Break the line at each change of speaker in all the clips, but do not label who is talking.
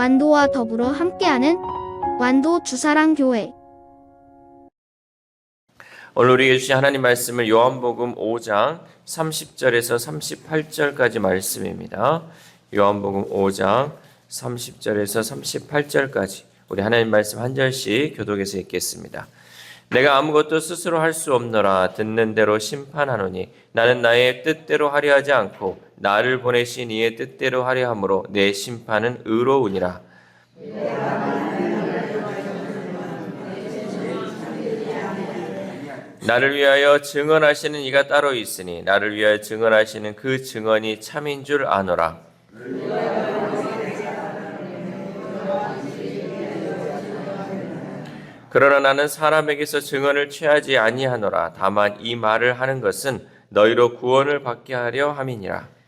완도와 더불어 함께하는 완도 주사랑 교회
오늘 우리에게 주신 하나님 말씀을 요한복음 5장 30절에서 38절까지 말씀입니다. 요한복음 5장 30절에서 38절까지 우리 하나님 말씀 한 절씩 교독해서 읽겠습니다. 내가 아무것도 스스로 할 수 없노라 듣는 대로 심판하노니 나는 나의 뜻대로 하려 하지 않고 나를 보내신 이의 뜻대로 하려 함으로 내 심판은 의로우니라. 나를 위하여 증언하시는 이가 따로 있으니 나를 위하여 증언하시는 그 증언이 참인 줄 아노라. 그러나 나는 사람에게서 증언을 취하지 아니하노라. 다만 이 말을 하는 것은 너희로 구원을 받게 하려 함이니라.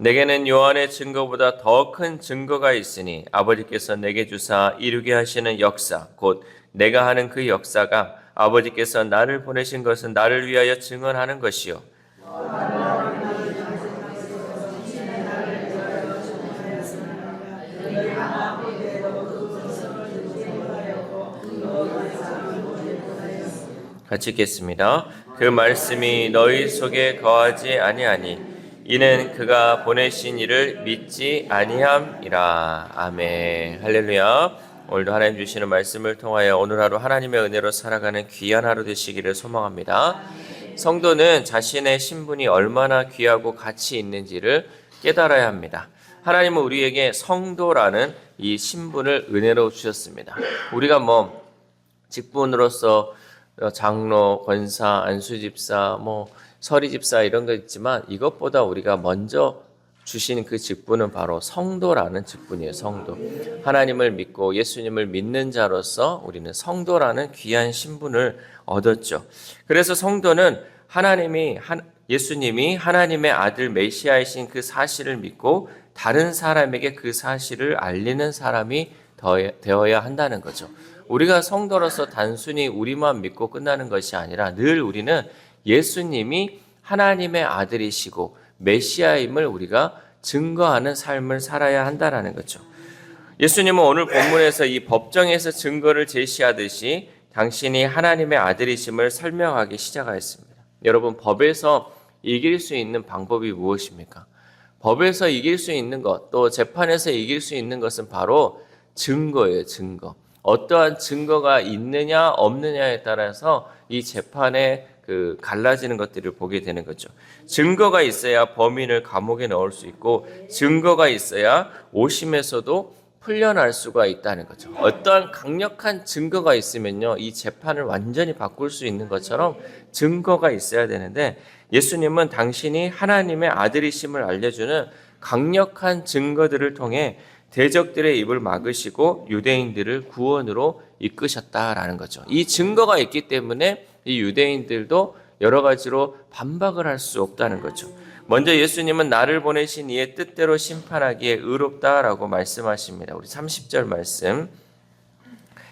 내게는 요한의 증거보다 더 큰 증거가 있으니 아버지께서 내게 주사 이루게 하시는 역사 곧 내가 하는 그 역사가 아버지께서 나를 보내신 것은 나를 위하여 증언하는 것이요 같이 읽겠습니다. 그 말씀이 너희 속에 거하지 아니하니 이는 그가 보내신 이를 믿지 아니함이라. 아멘. 할렐루야. 오늘도 하나님 주시는 말씀을 통하여 오늘 하루 하나님의 은혜로 살아가는 귀한 하루 되시기를 소망합니다. 성도는 자신의 신분이 얼마나 귀하고 가치 있는지를 깨달아야 합니다. 하나님은 우리에게 성도라는 이 신분을 은혜로 주셨습니다. 우리가 뭐 직분으로서 장로, 권사, 안수집사, 뭐 서리집사 이런 거 있지만 이것보다 우리가 먼저 주신 그 직분은 바로 성도라는 직분이에요. 성도. 하나님을 믿고 예수님을 믿는 자로서 우리는 성도라는 귀한 신분을 얻었죠. 그래서 성도는 하나님이 예수님이 하나님의 아들 메시아이신 그 사실을 믿고 다른 사람에게 그 사실을 알리는 사람이 되어야 한다는 거죠. 우리가 성도로서 단순히 우리만 믿고 끝나는 것이 아니라 늘 우리는 예수님이 하나님의 아들이시고 메시아임을 우리가 증거하는 삶을 살아야 한다라는 거죠. 예수님은 오늘 본문에서 이 법정에서 증거를 제시하듯이 당신이 하나님의 아들이심을 설명하기 시작하였습니다. 여러분 법에서 이길 수 있는 방법이 무엇입니까? 법에서 이길 수 있는 것, 또 재판에서 이길 수 있는 것은 바로 증거예요, 증거. 어떠한 증거가 있느냐 없느냐에 따라서 이 재판에 그 갈라지는 것들을 보게 되는 거죠. 증거가 있어야 범인을 감옥에 넣을 수 있고 증거가 있어야 오심에서도 풀려날 수가 있다는 거죠. 어떠한 강력한 증거가 있으면요, 이 재판을 완전히 바꿀 수 있는 것처럼 증거가 있어야 되는데 예수님은 당신이 하나님의 아들이심을 알려주는 강력한 증거들을 통해 대적들의 입을 막으시고 유대인들을 구원으로 이끄셨다라는 거죠. 이 증거가 있기 때문에 이 유대인들도 여러 가지로 반박을 할 수 없다는 거죠. 먼저 예수님은 나를 보내신 이의 뜻대로 심판하기에 의롭다라고 말씀하십니다. 우리 30절 말씀.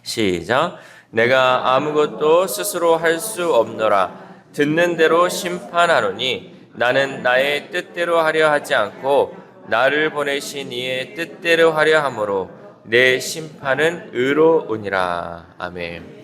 시작. 내가 아무것도 스스로 할 수 없노라. 듣는 대로 심판하노니 나는 나의 뜻대로 하려 하지 않고 나를 보내신 이의 뜻대로 하려 함으로 내 심판은 의로우니라. 아멘.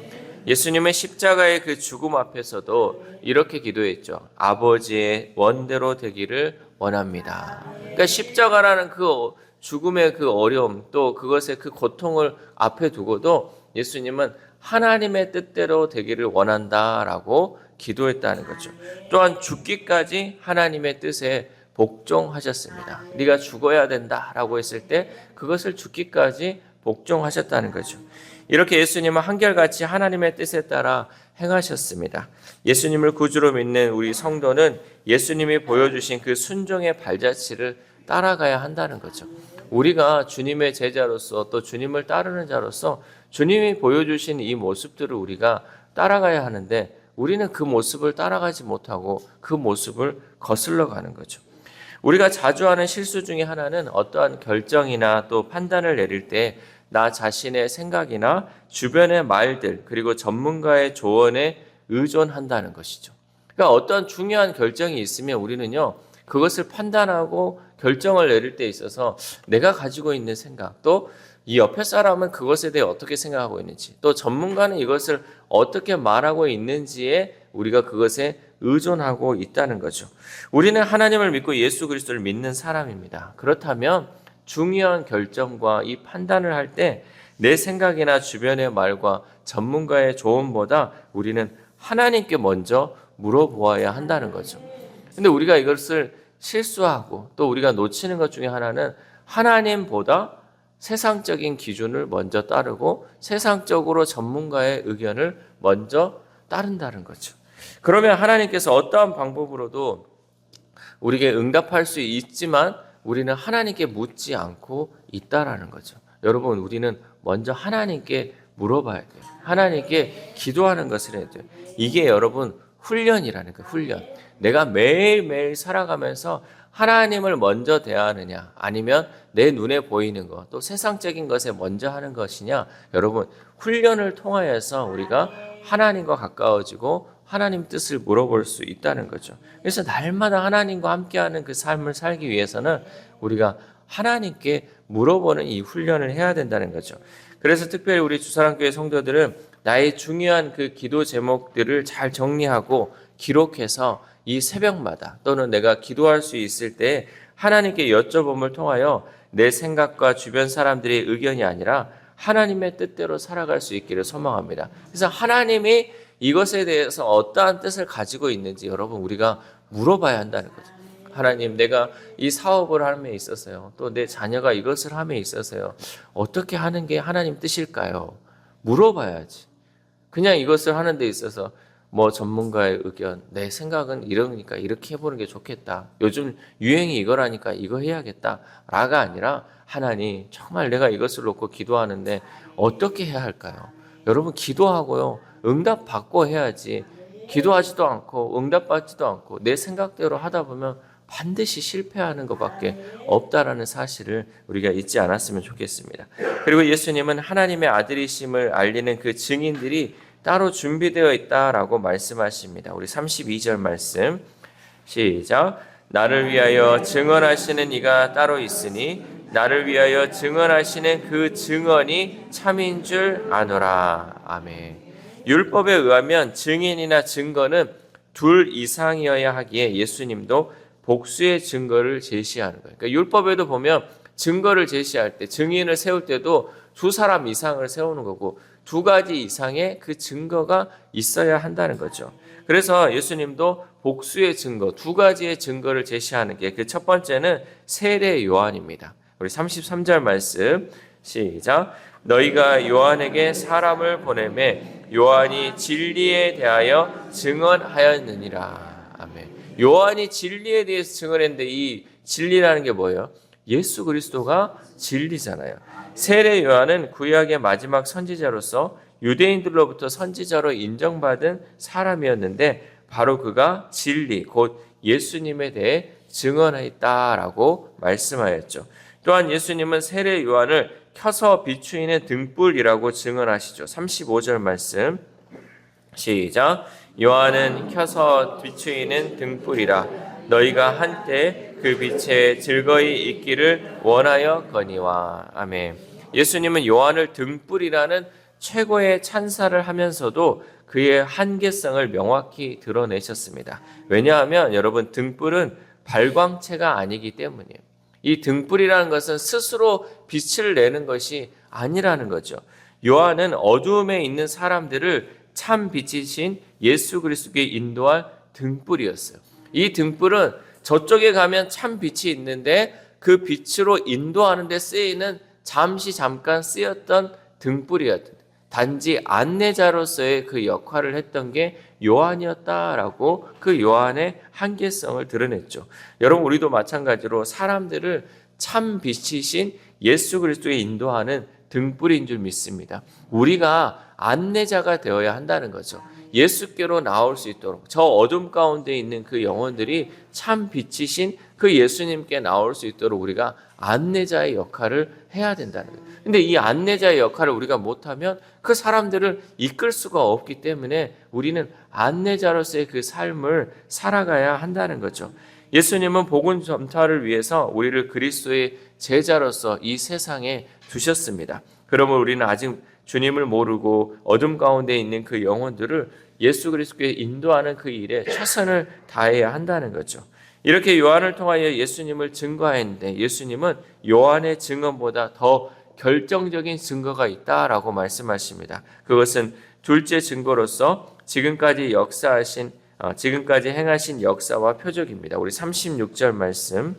예수님의 십자가의 그 죽음 앞에서도 이렇게 기도했죠. 아버지의 원대로 되기를 원합니다. 그러니까 십자가라는 그 죽음의 그 어려움 또 그것의 그 고통을 앞에 두고도 예수님은 하나님의 뜻대로 되기를 원한다라고 기도했다는 거죠. 또한 죽기까지 하나님의 뜻에 복종하셨습니다. 네가 죽어야 된다라고 했을 때 그것을 죽기까지 복종하셨다는 거죠. 이렇게 예수님은 한결같이 하나님의 뜻에 따라 행하셨습니다. 예수님을 구주로 믿는 우리 성도는 예수님이 보여주신 그 순종의 발자취를 따라가야 한다는 거죠. 우리가 주님의 제자로서 또 주님을 따르는 자로서 주님이 보여주신 이 모습들을 우리가 따라가야 하는데 우리는 그 모습을 따라가지 못하고 그 모습을 거슬러 가는 거죠. 우리가 자주 하는 실수 중에 하나는 어떠한 결정이나 또 판단을 내릴 때 나 자신의 생각이나 주변의 말들 그리고 전문가의 조언에 의존한다는 것이죠. 그러니까 어떤 중요한 결정이 있으면 우리는요, 그것을 판단하고 결정을 내릴 때 있어서 내가 가지고 있는 생각, 또 이 옆에 사람은 그것에 대해 어떻게 생각하고 있는지, 또 전문가는 이것을 어떻게 말하고 있는지에 우리가 그것에 의존하고 있다는 거죠. 우리는 하나님을 믿고 예수 그리스도를 믿는 사람입니다. 그렇다면 중요한 결정과 이 판단을 할 때 내 생각이나 주변의 말과 전문가의 조언보다 우리는 하나님께 먼저 물어보아야 한다는 거죠. 근데 우리가 이것을 실수하고 또 우리가 놓치는 것 중에 하나는 하나님보다 세상적인 기준을 먼저 따르고 세상적으로 전문가의 의견을 먼저 따른다는 거죠. 그러면 하나님께서 어떠한 방법으로도 우리에게 응답할 수 있지만 우리는 하나님께 묻지 않고 있다라는 거죠. 여러분, 우리는 먼저 하나님께 물어봐야 돼요. 하나님께 기도하는 것을 해야 돼요. 이게 여러분 훈련이라는 거 훈련. 내가 매일매일 살아가면서 하나님을 먼저 대하느냐, 아니면 내 눈에 보이는 것, 또 세상적인 것에 먼저 하는 것이냐, 여러분, 훈련을 통하여서 우리가 하나님과 가까워지고 하나님 뜻을 물어볼 수 있다는 거죠. 그래서 날마다 하나님과 함께하는 그 삶을 살기 위해서는 우리가 하나님께 물어보는 이 훈련을 해야 된다는 거죠. 그래서 특별히 우리 주사랑교회 성도들은 나의 중요한 그 기도 제목들을 잘 정리하고 기록해서 이 새벽마다 또는 내가 기도할 수 있을 때 하나님께 여쭤봄을 통하여 내 생각과 주변 사람들의 의견이 아니라 하나님의 뜻대로 살아갈 수 있기를 소망합니다. 그래서 하나님이 이것에 대해서 어떠한 뜻을 가지고 있는지 여러분 우리가 물어봐야 한다는 거죠. 하나님, 내가 이 사업을 함에 있어서요. 또 내 자녀가 이것을 함에 있어서요. 어떻게 하는 게 하나님 뜻일까요? 물어봐야지. 그냥 이것을 하는 데 있어서 뭐 전문가의 의견, 내 생각은 이러니까 이렇게 해보는 게 좋겠다. 요즘 유행이 이거라니까 이거 해야겠다. 라가 아니라 하나님, 정말 내가 이것을 놓고 기도하는데 어떻게 해야 할까요? 여러분, 기도하고요. 응답 받고 해야지. 기도하지도 않고 응답 받지도 않고 내 생각대로 하다 보면 반드시 실패하는 것밖에 없다라는 사실을 우리가 잊지 않았으면 좋겠습니다. 그리고 예수님은 하나님의 아들이심을 알리는 그 증인들이 따로 준비되어 있다라고 말씀하십니다. 우리 32절 말씀 시작. 나를 위하여 증언하시는 이가 따로 있으니 나를 위하여 증언하시는 그 증언이 참인 줄 아노라. 아멘. 율법에 의하면 증인이나 증거는 둘 이상이어야 하기에 예수님도 복수의 증거를 제시하는 거예요. 그러니까 율법에도 보면 증거를 제시할 때 증인을 세울 때도 두 사람 이상을 세우는 거고 두 가지 이상의 그 증거가 있어야 한다는 거죠. 그래서 예수님도 복수의 증거 두 가지의 증거를 제시하는 게 그 첫 번째는 세례 요한입니다. 우리 33절 말씀 시작. 너희가 요한에게 사람을 보내매 요한이 진리에 대하여 증언하였느니라. 아멘. 요한이 진리에 대해서 증언했는데 이 진리라는 게 뭐예요? 예수 그리스도가 진리잖아요. 세례 요한은 구약의 마지막 선지자로서 유대인들로부터 선지자로 인정받은 사람이었는데 바로 그가 진리 곧 예수님에 대해 증언했다라고 말씀하였죠. 또한 예수님은 세례 요한을 켜서 비추이는 등불이라고 증언하시죠. 35절 말씀 시작. 요한은 켜서 비추이는 등불이라 너희가 한때 그 빛에 즐거이 있기를 원하여 거니와 아멘. 예수님은 요한을 등불이라는 최고의 찬사를 하면서도 그의 한계성을 명확히 드러내셨습니다. 왜냐하면 여러분 등불은 발광체가 아니기 때문이에요. 이 등불이라는 것은 스스로 빛을 내는 것이 아니라는 거죠. 요한은 어두움에 있는 사람들을 참 빛이신 예수 그리스도께 인도할 등불이었어요. 이 등불은 저쪽에 가면 참 빛이 있는데 그 빛으로 인도하는 데 쓰이는 잠시 잠깐 쓰였던 등불이었던 단지 안내자로서의 그 역할을 했던 게 요한이었다라고 그 요한의 한계성을 드러냈죠. 여러분 우리도 마찬가지로 사람들을 참 빛이신 예수 그리스도에 인도하는 등불인 줄 믿습니다. 우리가 안내자가 되어야 한다는 거죠. 예수께로 나올 수 있도록 저 어둠 가운데 있는 그 영혼들이 참 빛이신 그 예수님께 나올 수 있도록 우리가 안내자의 역할을 해야 된다는 거예요. 근데 이 안내자의 역할을 우리가 못하면 그 사람들을 이끌 수가 없기 때문에 우리는 안내자로서의 그 삶을 살아가야 한다는 거죠. 예수님은 복음 전파를 위해서 우리를 그리스도의 제자로서 이 세상에 두셨습니다. 그러면 우리는 아직 주님을 모르고 어둠 가운데 있는 그 영혼들을 예수 그리스도께 인도하는 그 일에 최선을 다해야 한다는 거죠. 이렇게 요한을 통하여 예수님을 증거했는데 예수님은 요한의 증언보다 더 결정적인 증거가 있다라고 말씀하십니다. 그것은 둘째 증거로서 지금까지 역사하신 어, 지금까지 행하신 역사와 표적입니다. 우리 36절 말씀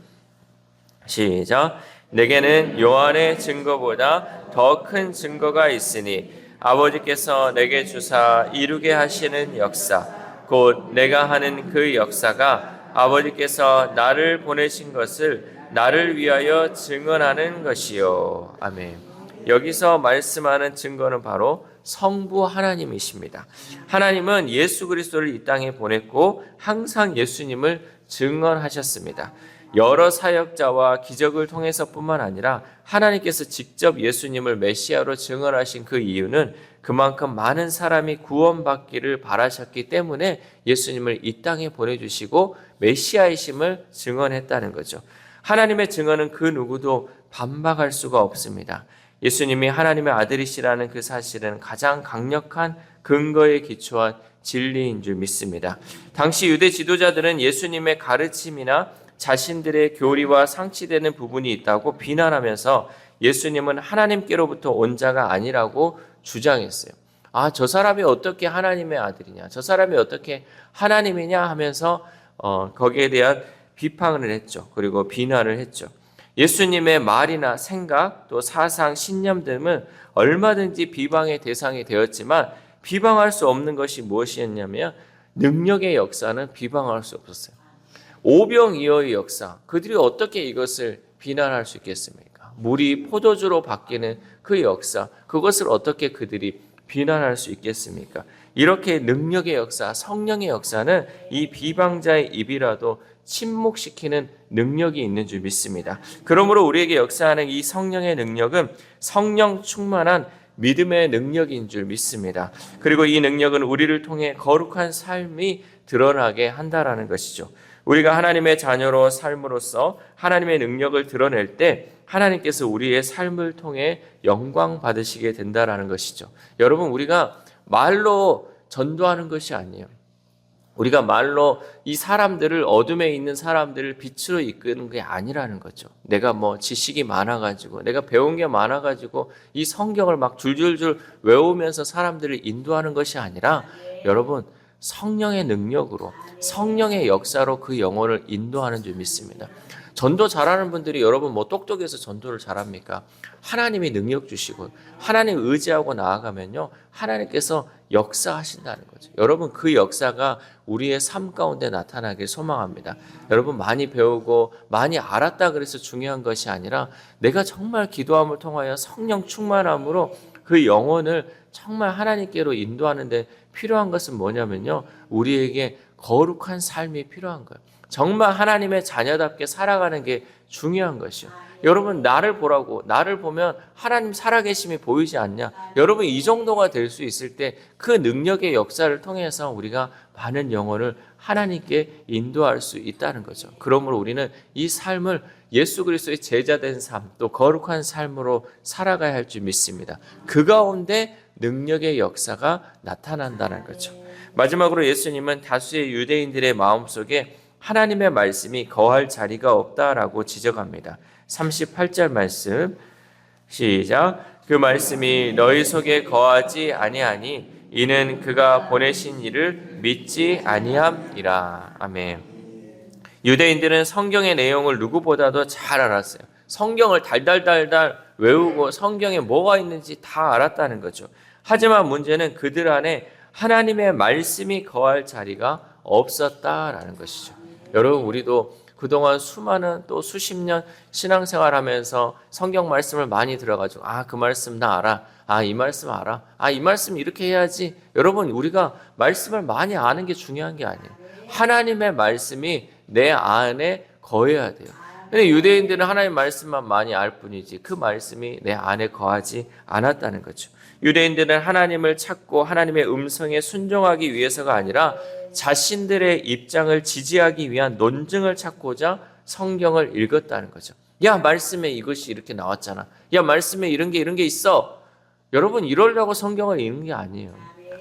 시작. 내게는 요한의 증거보다 더 큰 증거가 있으니 아버지께서 내게 주사 이루게 하시는 역사 곧 내가 하는 그 역사가 아버지께서 나를 보내신 것을 나를 위하여 증언하는 것이요. 아멘. 여기서 말씀하는 증거는 바로 성부 하나님이십니다. 하나님은 예수 그리스도를 이 땅에 보냈고 항상 예수님을 증언하셨습니다. 여러 사역자와 기적을 통해서뿐만 아니라 하나님께서 직접 예수님을 메시아로 증언하신 그 이유는 그만큼 많은 사람이 구원받기를 바라셨기 때문에 예수님을 이 땅에 보내주시고 메시아이심을 증언했다는 거죠. 하나님의 증언은 그 누구도 반박할 수가 없습니다. 예수님이 하나님의 아들이시라는 그 사실은 가장 강력한 근거에 기초한 진리인 줄 믿습니다. 당시 유대 지도자들은 예수님의 가르침이나 자신들의 교리와 상치되는 부분이 있다고 비난하면서 예수님은 하나님께로부터 온 자가 아니라고 주장했어요. 아, 저 사람이 어떻게 하나님의 아들이냐? 저 사람이 어떻게 하나님이냐 하면서 어, 거기에 대한 비판을 했죠. 그리고 비난을 했죠. 예수님의 말이나 생각, 또 사상, 신념 등은 얼마든지 비방의 대상이 되었지만 비방할 수 없는 것이 무엇이었냐면 능력의 역사는 비방할 수 없었어요. 오병이어의 역사, 그들이 어떻게 이것을 비난할 수 있겠습니까? 물이 포도주로 바뀌는 그 역사, 그것을 어떻게 그들이 비난할 수 있겠습니까? 이렇게 능력의 역사, 성령의 역사는 이 비방자의 입이라도 침묵시키는 능력이 있는 줄 믿습니다. 그러므로 우리에게 역사하는 이 성령의 능력은 성령 충만한 믿음의 능력인 줄 믿습니다. 그리고 이 능력은 우리를 통해 거룩한 삶이 드러나게 한다라는 것이죠. 우리가 하나님의 자녀로 삶으로써 하나님의 능력을 드러낼 때 하나님께서 우리의 삶을 통해 영광 받으시게 된다라는 것이죠. 여러분 우리가 말로 전도하는 것이 아니에요. 우리가 말로 이 사람들을 어둠에 있는 사람들을 빛으로 이끄는 게 아니라는 거죠. 내가 뭐 지식이 많아가지고 내가 배운 게 많아가지고 이 성경을 막 줄줄줄 외우면서 사람들을 인도하는 것이 아니라 여러분 성령의 능력으로 성령의 역사로 그 영혼을 인도하는 줄 믿습니다. 전도 잘하는 분들이 여러분 뭐 똑똑해서 전도를 잘합니까? 하나님이 능력 주시고 하나님 의지하고 나아가면요 하나님께서 역사하신다는 거죠. 여러분 그 역사가 우리의 삶 가운데 나타나길 소망합니다. 여러분 많이 배우고 많이 알았다 그래서 중요한 것이 아니라 내가 정말 기도함을 통하여 성령 충만함으로 그 영혼을 정말 하나님께로 인도하는데 필요한 것은 뭐냐면요 우리에게 거룩한 삶이 필요한 거예요. 정말 하나님의 자녀답게 살아가는 게 중요한 것이요. 여러분 나를 보라고 나를 보면 하나님 살아계심이 보이지 않냐? 여러분 이 정도가 될 수 있을 때 그 능력의 역사를 통해서 우리가 많은 영혼을 하나님께 인도할 수 있다는 거죠. 그러므로 우리는 이 삶을 예수 그리스도의 제자된 삶, 또 거룩한 삶으로 살아가야 할 줄 믿습니다. 그 가운데 능력의 역사가 나타난다는 거죠. 마지막으로 예수님은 다수의 유대인들의 마음속에 하나님의 말씀이 거할 자리가 없다라고 지적합니다. 38절 말씀 시작 그 말씀이 너희 속에 거하지 아니하니 이는 그가 보내신 이를 믿지 아니함이라 아멘. 유대인들은 성경의 내용을 누구보다도 잘 알았어요. 성경을 달달달달 외우고 성경에 뭐가 있는지 다 알았다는 거죠. 하지만 문제는 그들 안에 하나님의 말씀이 거할 자리가 없었다라는 것이죠. 여러분 우리도 그동안 수많은 또 수십 년 신앙생활 하면서 성경 말씀을 많이 들어가지고 아, 그 말씀 나 알아. 아, 이 말씀 알아. 아, 이 말씀 이렇게 해야지. 여러분, 우리가 말씀을 많이 아는 게 중요한 게 아니에요. 하나님의 말씀이 내 안에 거해야 돼요. 근데 유대인들은 하나님 말씀만 많이 알 뿐이지 그 말씀이 내 안에 거하지 않았다는 거죠. 유대인들은 하나님을 찾고 하나님의 음성에 순종하기 위해서가 아니라 자신들의 입장을 지지하기 위한 논증을 찾고자 성경을 읽었다는 거죠. 야, 말씀에 이것이 이렇게 나왔잖아. 야, 말씀에 이런 게 이런 게 있어. 여러분, 이러려고 성경을 읽는 게 아니에요.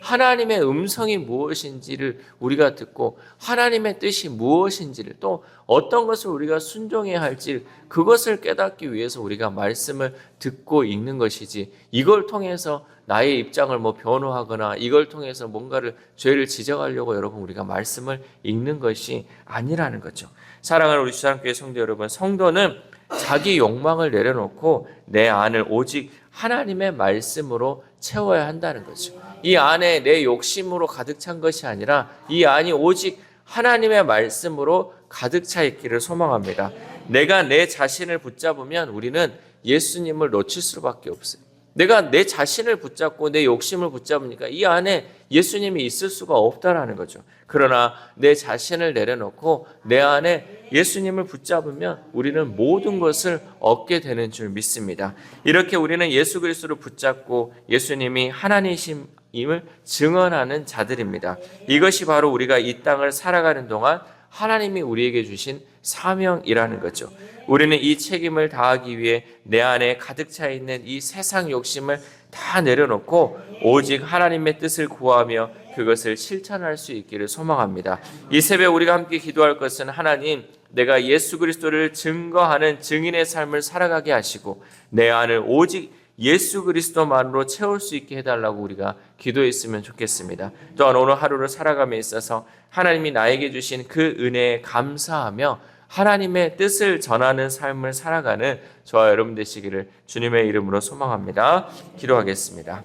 하나님의 음성이 무엇인지를 우리가 듣고 하나님의 뜻이 무엇인지를 또 어떤 것을 우리가 순종해야 할지 그것을 깨닫기 위해서 우리가 말씀을 듣고 읽는 것이지 이걸 통해서 나의 입장을 뭐 변호하거나 이걸 통해서 뭔가를 죄를 지적하려고 여러분 우리가 말씀을 읽는 것이 아니라는 거죠. 사랑하는 우리 주상교회 성도 여러분, 성도는 자기 욕망을 내려놓고 내 안을 오직 하나님의 말씀으로 채워야 한다는 거죠. 이 안에 내 욕심으로 가득 찬 것이 아니라 이 안이 오직 하나님의 말씀으로 가득 차 있기를 소망합니다. 내가 내 자신을 붙잡으면 우리는 예수님을 놓칠 수밖에 없어요. 내가 내 자신을 붙잡고 내 욕심을 붙잡으니까 이 안에 예수님이 있을 수가 없다라는 거죠. 그러나 내 자신을 내려놓고 내 안에 예수님을 붙잡으면 우리는 모든 것을 얻게 되는 줄 믿습니다. 이렇게 우리는 예수 그리스도를 붙잡고 예수님이 하나님이심을 증언하는 자들입니다. 이것이 바로 우리가 이 땅을 살아가는 동안 하나님이 우리에게 주신 사명이라는 거죠. 우리는 이 책임을 다하기 위해 내 안에 가득 차 있는 이 세상 욕심을 다 내려놓고 오직 하나님의 뜻을 구하며 그것을 실천할 수 있기를 소망합니다. 이 새벽 우리가 함께 기도할 것은 하나님 내가 예수 그리스도를 증거하는 증인의 삶을 살아가게 하시고 내 안을 오직 예수 그리스도만으로 채울 수 있게 해달라고 우리가 기도했으면 좋겠습니다. 또한 오늘 하루를 살아감에 있어서 하나님이 나에게 주신 그 은혜에 감사하며 하나님의 뜻을 전하는 삶을 살아가는 저와 여러분 되시기를 주님의 이름으로 소망합니다. 기도하겠습니다.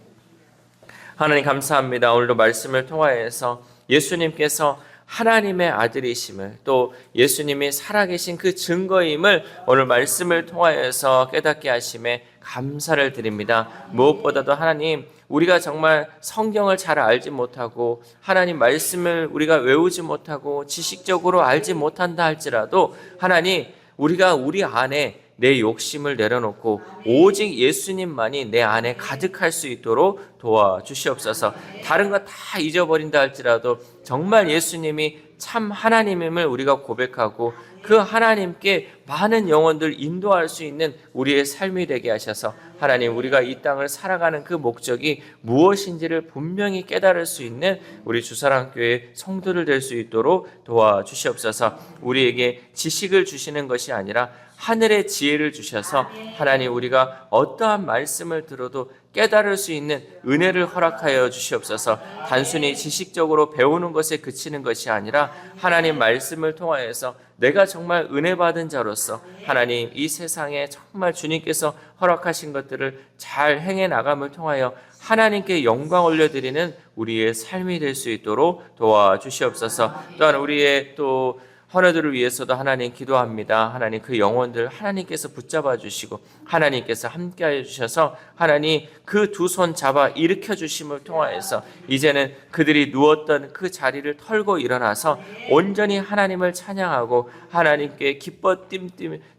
하나님 감사합니다. 오늘도 말씀을 통하여서 예수님께서 하나님의 아들이심을 또 예수님이 살아계신 그 증거임을 오늘 말씀을 통하여서 깨닫게 하심에 감사를 드립니다. 무엇보다도 하나님 우리가 정말 성경을 잘 알지 못하고 하나님 말씀을 우리가 외우지 못하고 지식적으로 알지 못한다 할지라도 하나님 우리가 우리 안에 내 욕심을 내려놓고 오직 예수님만이 내 안에 가득할 수 있도록 도와주시옵소서. 다른 거 다 잊어버린다 할지라도 정말 예수님이 참 하나님임을 우리가 고백하고 그 하나님께 많은 영혼들 인도할 수 있는 우리의 삶이 되게 하셔서 하나님 우리가 이 땅을 살아가는 그 목적이 무엇인지를 분명히 깨달을 수 있는 우리 주사랑교회 성도를 될 수 있도록 도와주시옵소서. 우리에게 지식을 주시는 것이 아니라 하늘의 지혜를 주셔서 하나님 우리가 어떠한 말씀을 들어도 깨달을 수 있는 은혜를 허락하여 주시옵소서. 단순히 지식적으로 배우는 것에 그치는 것이 아니라 하나님 말씀을 통하여서 내가 정말 은혜 받은 자로서 하나님 이 세상에 정말 주님께서 허락하신 것들을 잘 행해 나감을 통하여 하나님께 영광 올려드리는 우리의 삶이 될 수 있도록 도와주시옵소서. 또한 우리의 또 헌어들을 위해서도 하나님 기도합니다. 하나님 그 영혼들 하나님께서 붙잡아 주시고 하나님께서 함께하여 주셔서 하나님 그 두 손 잡아 일으켜 주심을 통하여서 이제는 그들이 누웠던 그 자리를 털고 일어나서 온전히 하나님을 찬양하고 하나님께 기뻐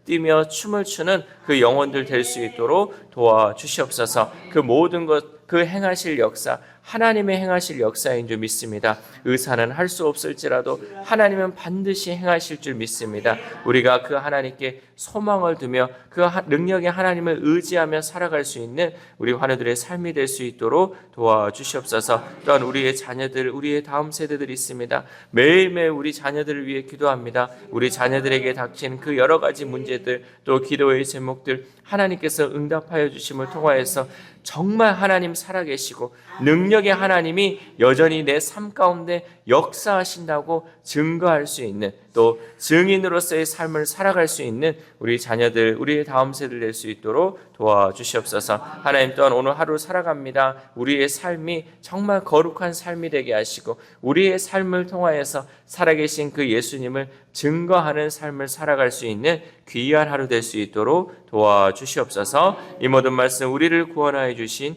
뛰며 춤을 추는 그 영혼들 될 수 있도록 도와 주시옵소서. 그 모든 것 그 행하실 역사 하나님의 행하실 역사인 줄 믿습니다. 의사는 할 수 없을지라도 하나님은 반드시 행하실 줄 믿습니다. 우리가 그 하나님께 소망을 두며 그 능력의 하나님을 의지하며 살아갈 수 있는 우리 환우들의 삶이 될 수 있도록 도와주시옵소서. 또한 우리의 자녀들, 우리의 다음 세대들이 있습니다. 매일매일 우리 자녀들을 위해 기도합니다. 우리 자녀들에게 닥친 그 여러 가지 문제들, 또 기도의 제목들 하나님께서 응답하여 주심을 통하여서 정말 하나님 살아계시고 능력의 하나님이 여전히 내 삶 가운데 역사하신다고 증거할 수 있는 또또 증인으로서의 삶을 살아갈 수 있는 우리 자녀들, 우리의 다음 세대를 낼 수 있도록 도와주시옵소서. 하나님 또한 오늘 하루 살아갑니다. 우리의 삶이 정말 거룩한 삶이 되게 하시고 우리의 삶을 통하여서 살아계신 그 예수님을 증거하는 삶을 살아갈 수 있는 귀한 하루 될 수 있도록 도와주시옵소서. 이 모든 말씀 우리를 구원하여 주신